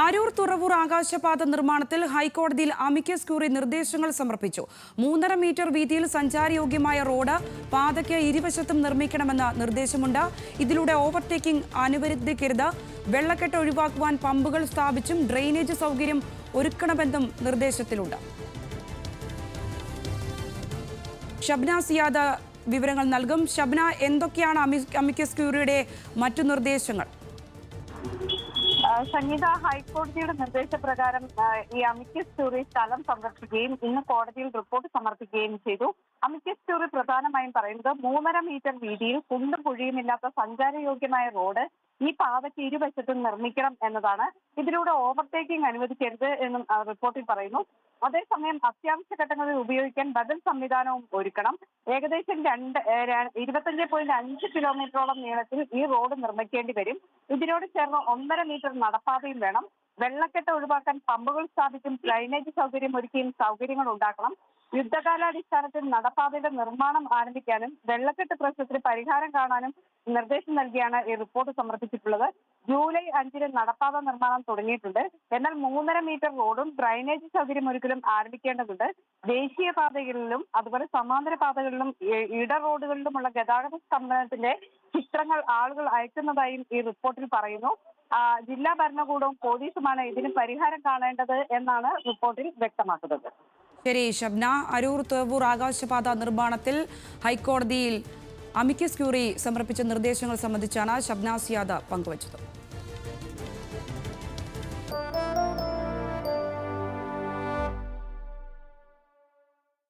അരൂർ തുറവൂർ ആകാശപാത നിർമ്മാണത്തിൽ ഹൈക്കോടതിയിൽ amicus curiae നിർദ്ദേശങ്ങൾ സമർപ്പിച്ചു. മൂന്നര മീറ്റർ വീതിയിൽ സഞ്ചാരയോഗ്യമായ റോഡ് പാതയ്ക്ക് ഇരുവശത്തും നിർമ്മിക്കണമെന്ന നിർദ്ദേശമുണ്ട്. ഇതിലൂടെ ഓവർടേക്കിംഗ് അനുവദിക്കരുത്. വെള്ളക്കെട്ട് ഒഴിവാക്കുവാൻ പമ്പുകൾ സ്ഥാപിച്ചും ഡ്രെയിനേജ് സൗകര്യം ഒരുക്കണമെന്നും നിർദ്ദേശത്തിലുണ്ട്. ഷബ്ന സിയാദ വിവരങ്ങൾ നൽകും. ഷബ്ന എന്തൊക്കെയാണ് അമി- അമിക്കസ് ക്യൂറിയുടെ മറ്റു നിർദ്ദേശങ്ങൾ? സംഗീത ഹൈക്കോടതിയുടെ നിർദ്ദേശപ്രകാരം ഈ അമിക്കസ് ക്യൂറി സ്ഥലം സന്ദർശിക്കുകയും ഇന്ന് കോടതിയിൽ റിപ്പോർട്ട് സമർപ്പിക്കുകയും ചെയ്തു. അമിക്കസ് ക്യൂറി പ്രധാനമായും പറയുന്നത് മൂന്നര മീറ്റർ വീതിയിൽ കുണ്ടും കുഴിയുമില്ലാത്ത സഞ്ചാരയോഗ്യമായ റോഡ് ഈ പാതയ്ക്ക് ഇരുവശത്തും നിർമ്മിക്കണം എന്നതാണ്. ഇതിലൂടെ ഓവർടേക്കിംഗ് അനുവദിക്കരുത് എന്നും റിപ്പോർട്ടിൽ പറയുന്നു. അതേസമയം അത്യാവശ്യ ഘട്ടങ്ങളിൽ ഉപയോഗിക്കാൻ ബദൽ സംവിധാനവും ഒരുക്കണം. ഏകദേശം രണ്ട് ഇരുപത്തഞ്ച് പോയിന്റ് അഞ്ച് കിലോമീറ്ററോളം നീളത്തിൽ ഈ റോഡ് നിർമ്മിക്കേണ്ടി വരും. ഇതിനോട് ചേർന്ന് ഒന്നര മീറ്റർ നടപ്പാതയും വേണം. വെള്ളക്കെട്ട് ഒഴിവാക്കാൻ പമ്പുകൾ സ്ഥാപിക്കും ഡ്രൈനേജ് സൗകര്യം ഒരുക്കിയും സൗകര്യങ്ങൾ ഉണ്ടാക്കണം. യുദ്ധകാലാടിസ്ഥാനത്തിൽ നടപ്പാതയുടെ നിർമ്മാണം ആരംഭിക്കാനും വെള്ളക്കെട്ട് പ്രശ്നത്തിന് പരിഹാരം കാണാനും നിർദ്ദേശം നൽകിയാണ് ഈ റിപ്പോർട്ട് സമർപ്പിച്ചിട്ടുള്ളത്. ജൂലൈ അഞ്ചിന് നടപ്പാത നിർമ്മാണം തുടങ്ങിയിട്ടുണ്ട്. എന്നാൽ മൂന്നര മീറ്റർ റോഡും ഡ്രൈനേജ് സൗകര്യം ഒരിക്കലും ആരംഭിക്കേണ്ടതുണ്ട്. ദേശീയ പാതകളിലും അതുപോലെ സമാന്തര പാതകളിലും ഇട റോഡുകളിലുമുള്ള ഗതാഗത സ്തംഭനത്തിന്റെ ചിത്രങ്ങൾ ആളുകൾ അയക്കുന്നതായും ഈ റിപ്പോർട്ടിൽ പറയുന്നു. ജില്ലാ ഭരണകൂടവും പോലീസുമാണ് ഇതിന് പരിഹാരം കാണേണ്ടത് എന്നാണ് റിപ്പോർട്ടിൽ വ്യക്തമാക്കുന്നത്. ശരി ഷബ്ന അരൂർ തേവൂർ ആകാശപാത നിർമ്മാണത്തിൽ ഹൈക്കോടതിയിൽ അമിക്കസ് ക്യൂറി സമർപ്പിച്ച നിർദ്ദേശങ്ങൾ സംബന്ധിച്ചാണ് ഷബ്നാസ് യാദവ് പങ്കുവച്ചത്.